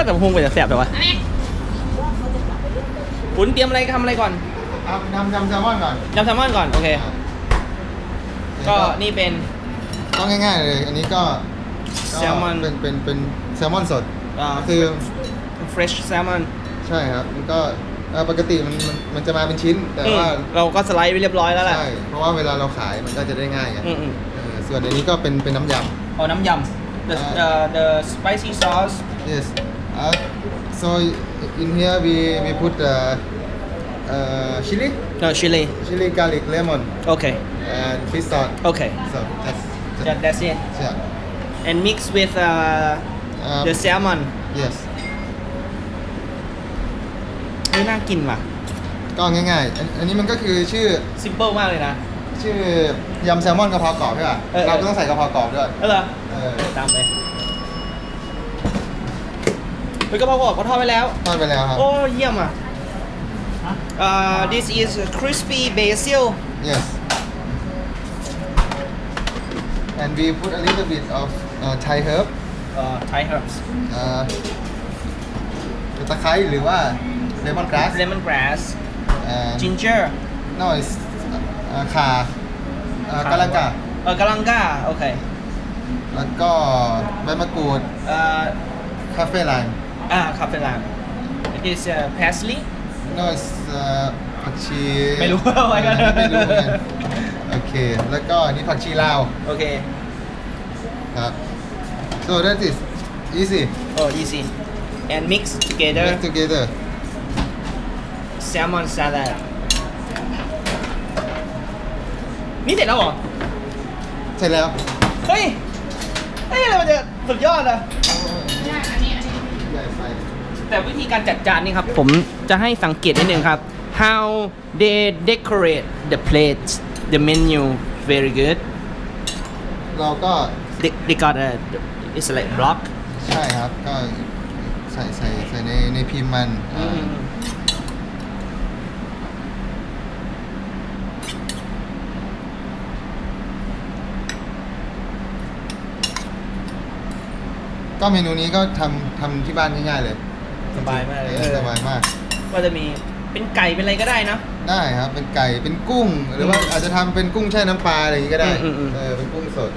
ว่าแต่พุงเป็นจะแสบแต่ว่าขุนเตรียมอะไรทำอะไรก่อนเอายำยำแซลมอนก่อนยำแซลมอนก่อน โอเค ก็นี่เป็น ก็ง่ายๆเลย อันนี้ก็ก็แซลมอนเป็นเป็นเป็นแซลมอนสดอ่าคือ fresh salmon ใช่ครับมันก็เอ่อปกติมันมันมันจะมาเป็นชิ้น แต่ว่าอืมเราก็สไลด์ไปเรียบร้อยแล้วแหละใช่เพราะว่าเวลาเราขายมันก็จะได้ง่ายไงอืมอืมเออส่วนอันนี้ก็เป็นเป็นน้ำยเอาน้ำยำ the the the spicy sauce ำ yes uh, so in here we we put uh, uh, chili no chili chili garlic lemon okay and fish sauce okay so that's that that's it yeah and mix with uh, Um, the salmon yes เฮ้ยน่ากินว่ะ ก็ง่ายๆอันอันนี้มันก็คือชื่อ simple มากเลยนะ ชื่อยำแซลมอนกะเพรากรอบใช่ป่ะเออเราก็ต้องใส่กะเพรากรอบด้วย เออเหรอเออ ตามไป เฮ้ยกระเพราบอกก็ทอดไปแล้ว ทอดไปแล้วครับ โอ้เยี่ยมอะอ่า this is crispy basil yes and we put a little bit of uh, Thai herb เอ่อ Thai herbs เอ่อตะไคร้หรือว่า lemon grass lemongrass and ginger no it's เอ่อข่าเอ่อกะลังกาเออกะลังกาโอเคแล้วก็ใบมะกรูดเอ่อคาเฟ่ไลม์ อ่าครับเป็นลาง it is uh, parsley no it's เอ่อผักชีไม่รู้ไว้ก่อน ไม่รู้เหมือนกันโอเค แล้วก็อันนี้ผักชีลาวโอเคครับ so that is easy oh easy and mix together mix together salmon salad นี่เสร็จแล้วเหรอ เสร็จแล้ว เฮ้ยเฮ้ยอะไรมันจะสุดยอดอะใหญ่ไป แต่วิธีการจัดจานนี่ครับ ผมจะให้สังเกตนิดนึงครับ how they decorate the plates the menu very good เราก็ they, they got a it's like block ใช่ครับก็ใส่ใส่ใส่ในในพิมพ์มันอ่า ก็เมนูนี้ก็ทำทำที่บ้านง่ายๆเลย สบายมากเลยออสบายมาก ก็จะมีเป็นไก่เป็นอะไรก็ได้เนอะได้ครับ เป็นไก่เป็นกุ้ง หรือว่าอาจจะทำเป็นกุ้งแช่น้ำปลาอะไรอย่างนี้ก็ได้อืมอืมอืม เออเป็นกุ้งสด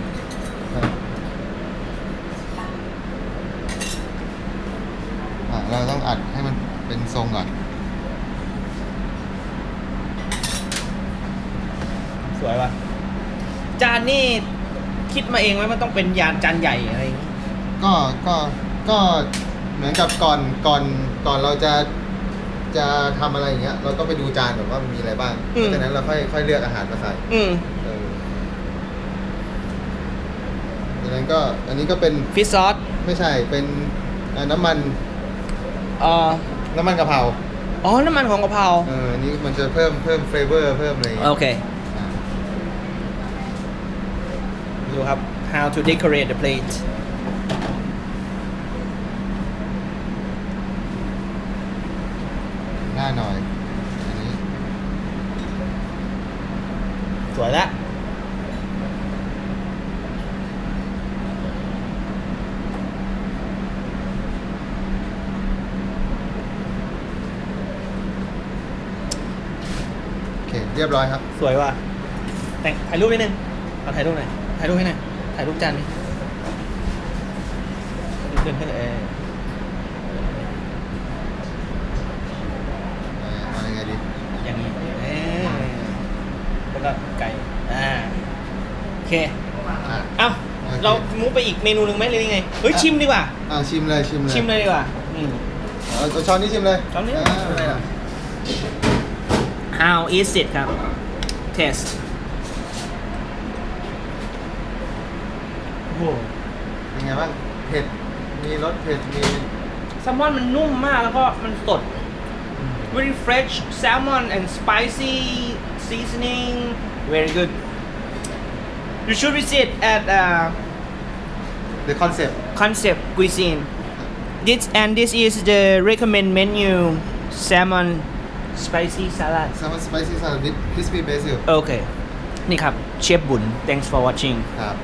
ครับอะเราต้องอัดให้มันเป็นทรงก่อนสวยป่ะ จานนี่คิดมาเองไหมมันต้องเป็นยานจานใหญ่อะไรอย่างงี้ก็ก็ก็เห มือนกับก่อนก่อนก่อนเราจะจะทำอะไรอย่างเงี้ย เราก็ไปดูจานก่อนว่ามันมีอะไรบ้างจากนั้นเราค่อยค่อยเลือกอาหารมาใส่อืมเออจากนั้นก็อันนี้ก็เป็นฟิชซอสไม่ใช่เป็นเอ่อน้ำมันเอ่อน้ำมันกะเพราอ๋อน้ำมันของกะเพราเอออันนี้มันจะเพิ่มเพิ่มเฟเวอร์เพิ่มอะไรอย่างเงี้ยโอเคอ่าดูครับ how to decorate the plate หน้าหน่อย อันนี้สวยแล้วโอเคเรียบร้อยครับ สวยว่ะแต่งถ่ายรูปนิดนึงเอาถ่ายรูปหน่อยถ่ายรูปให้หน่อยถ่ายรูปจานนี้เดินขึ้นเลยเอออเอายังไงดี อย่างนี้เออแล้วก็ไก่ อ่า โอ เคอะเอ้าโอเค เรามูฟไปอีกเมนูหนึ่งไหมหรือยังไง เฮ้ยชิมดีกว่า อ่าชิมเลยชิมเลยชิมเลยดีกว่าอืม เอาเอาช้อนนี้ชิมเลยช้อนนี้าอะไรอะ How is it ครับ Test โอ้โหเป็นไงบ้างเผ็ดมีรสเผ็ดมีแซลมอนมันนุ่มมากแล้วก็มันสด very fresh salmon and spicy seasoning very good you should visit at uh, the concept concept cuisine this and this is the recommend menu salmon spicy salad salmon spicy salad with crispy basil โอเค นี่ครับ เชฟบุญ thanks for watching ครับ